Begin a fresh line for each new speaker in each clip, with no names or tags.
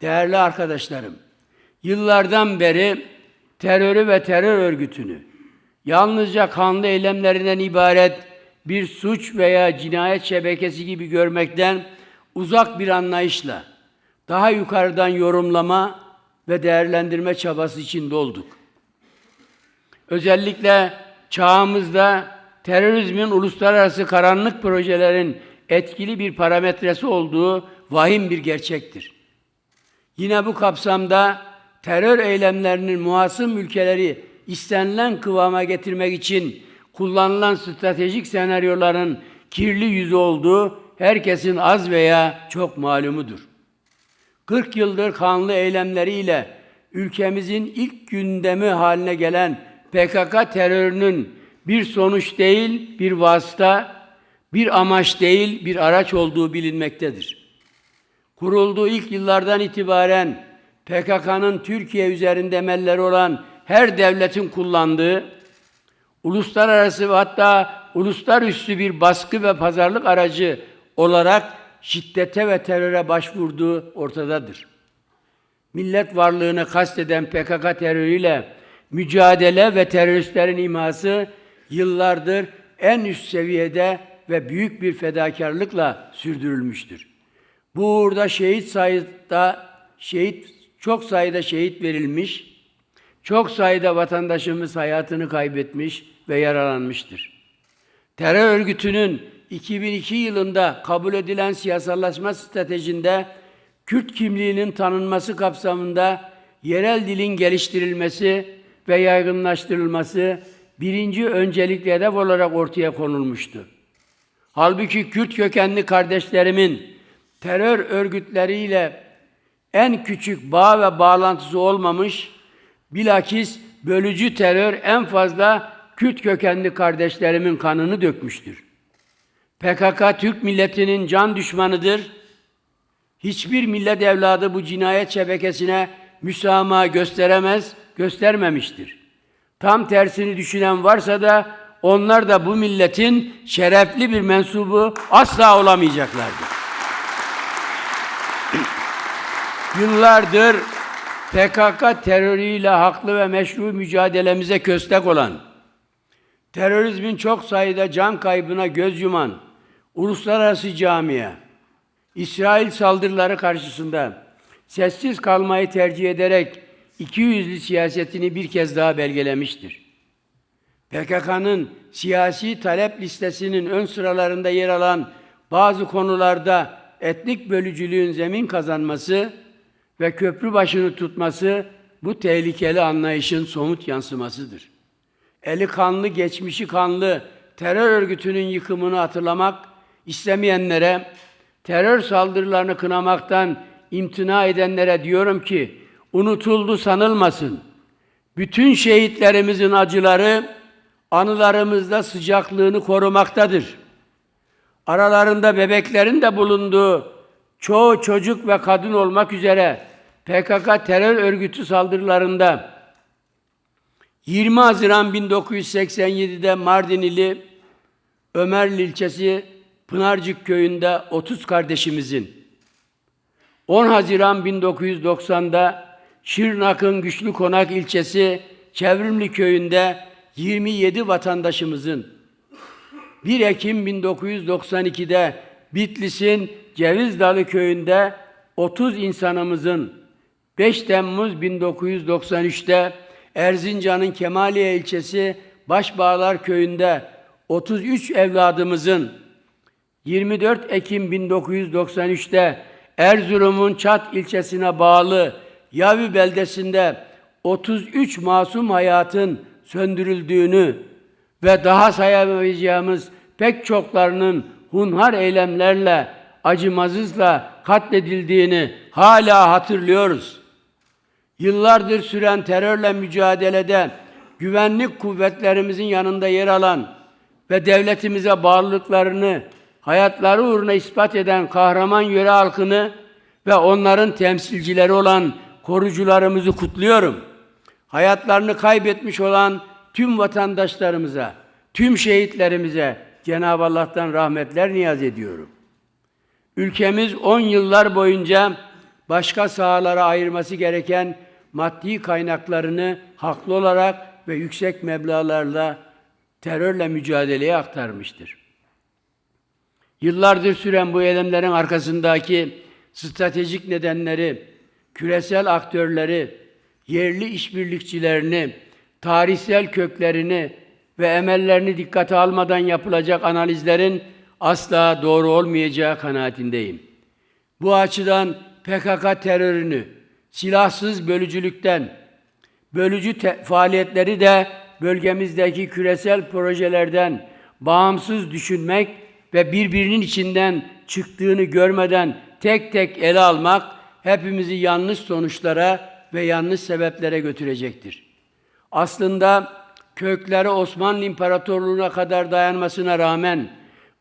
Değerli arkadaşlarım, yıllardan beri terörü ve terör örgütünü yalnızca kanlı eylemlerinden ibaret bir suç veya cinayet şebekesi gibi görmekten uzak bir anlayışla daha yukarıdan yorumlama ve değerlendirme çabası içinde olduk. Özellikle çağımızda terörizmin uluslararası karanlık projelerin etkili bir parametresi olduğu vahim bir gerçektir. Yine bu kapsamda terör eylemlerinin muhasım ülkeleri istenilen kıvama getirmek için kullanılan stratejik senaryoların kirli yüzü olduğu herkesin az veya çok malumudur. 40 yıldır kanlı eylemleriyle ülkemizin ilk gündemi haline gelen PKK terörünün bir sonuç değil, bir vasıta, bir amaç değil, bir araç olduğu bilinmektedir. Kurulduğu ilk yıllardan itibaren PKK'nın Türkiye üzerinde emelleri olan her devletin kullandığı uluslararası ve hatta uluslararası bir baskı ve pazarlık aracı olarak şiddete ve teröre başvurduğu ortadadır. Millet varlığını kasteden PKK terörüyle mücadele ve teröristlerin iması yıllardır en üst seviyede ve büyük bir fedakarlıkla sürdürülmüştür. Bu uğurda şehit sayıda şehit çok sayıda şehit verilmiş, çok sayıda vatandaşımız hayatını kaybetmiş ve yaralanmıştır. Terör örgütünün 2002 yılında kabul edilen siyasallaşma stratejinde Kürt kimliğinin tanınması kapsamında yerel dilin geliştirilmesi ve yaygınlaştırılması birinci öncelikli hedef olarak ortaya konulmuştu. Halbuki Kürt kökenli kardeşlerimin terör örgütleriyle en küçük bağ ve bağlantısı olmamış, bilakis bölücü terör en fazla Kürt kökenli kardeşlerimin kanını dökmüştür. PKK Türk milletinin can düşmanıdır. Hiçbir millet evladı bu cinayet şebekesine müsamaha gösteremez, göstermemiştir. Tam tersini düşünen varsa da onlar da bu milletin şerefli bir mensubu asla olamayacaklardır. Yıllardır PKK terörüyle haklı ve meşru mücadelemize köstek olan, terörizmin çok sayıda can kaybına göz yuman uluslararası camiye, İsrail saldırıları karşısında sessiz kalmayı tercih ederek iki yüzlü siyasetini bir kez daha belgelemiştir. PKK'nın siyasi talep listesinin ön sıralarında yer alan bazı konularda etnik bölücülüğün zemin kazanması ve köprü başını tutması bu tehlikeli anlayışın somut yansımasıdır. Eli kanlı, geçmişi kanlı terör örgütünün yıkımını hatırlamak istemeyenlere, terör saldırılarını kınamaktan imtina edenlere diyorum ki, unutuldu sanılmasın. Bütün şehitlerimizin acıları anılarımızda sıcaklığını korumaktadır. Aralarında bebeklerin de bulunduğu çoğu çocuk ve kadın olmak üzere PKK terör örgütü saldırılarında 20 Haziran 1987'de Mardin ili Ömerli ilçesi Pınarcık köyünde 30 kardeşimizin 10 Haziran 1990'da Şırnak'ın Güçlü Konak ilçesi Çevrimli köyünde 27 vatandaşımızın 1 Ekim 1992'de Bitlis'in Ceviz Dalı köyünde 30 insanımızın 5 Temmuz 1993'te Erzincan'ın Kemaliye ilçesi Başbağlar köyünde 33 evladımızın 24 Ekim 1993'te Erzurum'un Çat ilçesine bağlı Yavi beldesinde 33 masum hayatın söndürüldüğünü ve daha sayamayacağımız pek çoklarının hunhar eylemlerle, acımasızla katledildiğini hala hatırlıyoruz. Yıllardır süren terörle mücadelede güvenlik kuvvetlerimizin yanında yer alan ve devletimize bağlılıklarını hayatları uğruna ispat eden kahraman yöre halkını ve onların temsilcileri olan korucularımızı kutluyorum. Hayatlarını kaybetmiş olan tüm vatandaşlarımıza, tüm şehitlerimize Cenab-ı Allah'tan rahmetler niyaz ediyorum. Ülkemiz 10 yıllar boyunca başka sahalara ayırması gereken maddi kaynaklarını haklı olarak ve yüksek meblağlarla terörle mücadeleye aktarmıştır. Yıllardır süren bu eylemlerin arkasındaki stratejik nedenleri, küresel aktörleri, yerli işbirlikçilerini, tarihsel köklerini ve emellerini dikkate almadan yapılacak analizlerin asla doğru olmayacağı kanaatindeyim. Bu açıdan PKK terörünü silahsız bölücülükten, bölücü te- faaliyetleri de bölgemizdeki küresel projelerden bağımsız düşünmek ve birbirinin içinden çıktığını görmeden tek tek ele almak hepimizi yanlış sonuçlara ve yanlış sebeplere götürecektir. Aslında kökleri Osmanlı İmparatorluğu'na kadar dayanmasına rağmen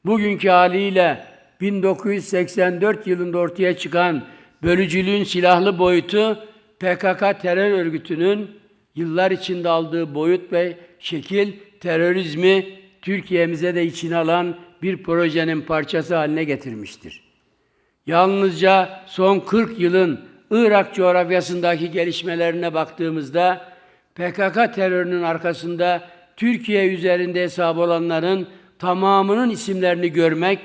bugünkü haliyle 1984 yılında ortaya çıkan bölücülüğün silahlı boyutu PKK terör örgütünün yıllar içinde aldığı boyut ve şekil terörizmi Türkiye'mize de içine alan bir projenin parçası haline getirmiştir. Yalnızca son 40 yılın Irak coğrafyasındaki gelişmelerine baktığımızda PKK terörünün arkasında Türkiye üzerinde hesap olanların tamamının isimlerini görmek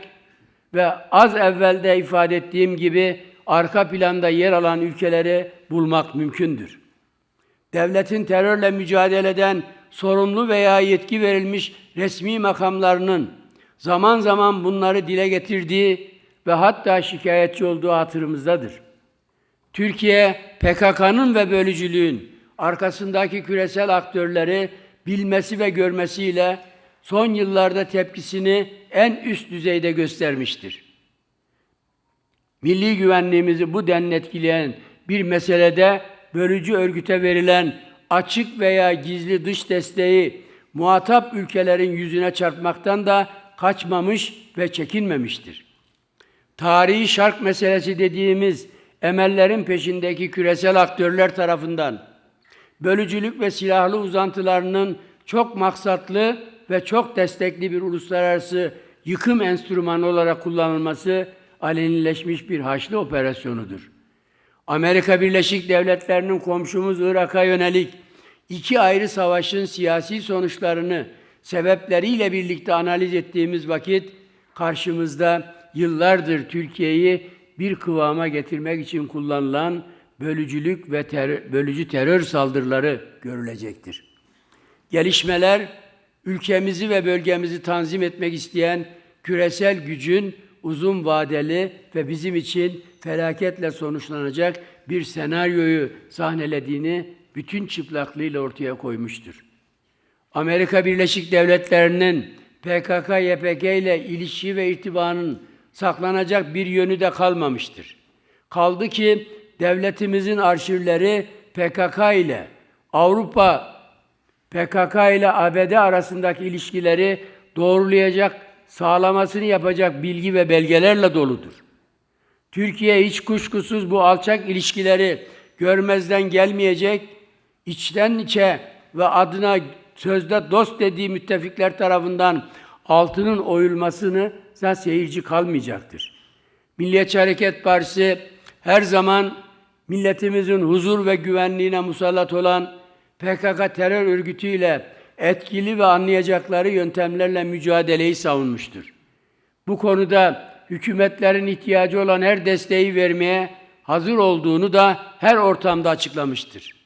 ve az evvelde ifade ettiğim gibi arka planda yer alan ülkeleri bulmak mümkündür. Devletin terörle mücadeleden sorumlu veya yetki verilmiş resmi makamlarının zaman zaman bunları dile getirdiği ve hatta şikayetçi olduğu hatırımızdadır. Türkiye, PKK'nın ve bölücülüğün arkasındaki küresel aktörleri bilmesi ve görmesiyle son yıllarda tepkisini en üst düzeyde göstermiştir. Milli güvenliğimizi bu denli etkileyen bir meselede bölücü örgüte verilen açık veya gizli dış desteği muhatap ülkelerin yüzüne çarpmaktan da kaçmamış ve çekinmemiştir. Tarihi şark meselesi dediğimiz emellerin peşindeki küresel aktörler tarafından bölücülük ve silahlı uzantılarının çok maksatlı ve çok destekli bir uluslararası yıkım enstrümanı olarak kullanılması alenileşmiş bir haçlı operasyonudur. Amerika Birleşik Devletleri'nin komşumuz Irak'a yönelik iki ayrı savaşın siyasi sonuçlarını sebepleriyle birlikte analiz ettiğimiz vakit karşımızda yıllardır Türkiye'yi bir kıvama getirmek için kullanılan bölücülük ve ter- bölücü terör saldırıları görülecektir. Gelişmeler ülkemizi ve bölgemizi tanzim etmek isteyen küresel gücün uzun vadeli ve bizim için felaketle sonuçlanacak bir senaryoyu sahnelediğini bütün çıplaklığıyla ortaya koymuştur. Amerika Birleşik Devletleri'nin PKK-YPG ile ilişki ve irtibanın saklanacak bir yönü de kalmamıştır. Kaldı ki devletimizin arşivleri PKK ile Avrupa PKK ile ABD arasındaki ilişkileri doğrulayacak, sağlamasını yapacak bilgi ve belgelerle doludur. Türkiye hiç kuşkusuz bu alçak ilişkileri görmezden gelmeyecek, içten içe ve adına sözde dost dediği müttefikler tarafından altının oyulmasını da seyirci kalmayacaktır. Milliyetçi Hareket Partisi her zaman milletimizin huzur ve güvenliğine musallat olan PKK terör örgütüyle etkili ve anlayacakları yöntemlerle mücadeleyi savunmuştur. Bu konuda hükümetlerin ihtiyacı olan her desteği vermeye hazır olduğunu da her ortamda açıklamıştır.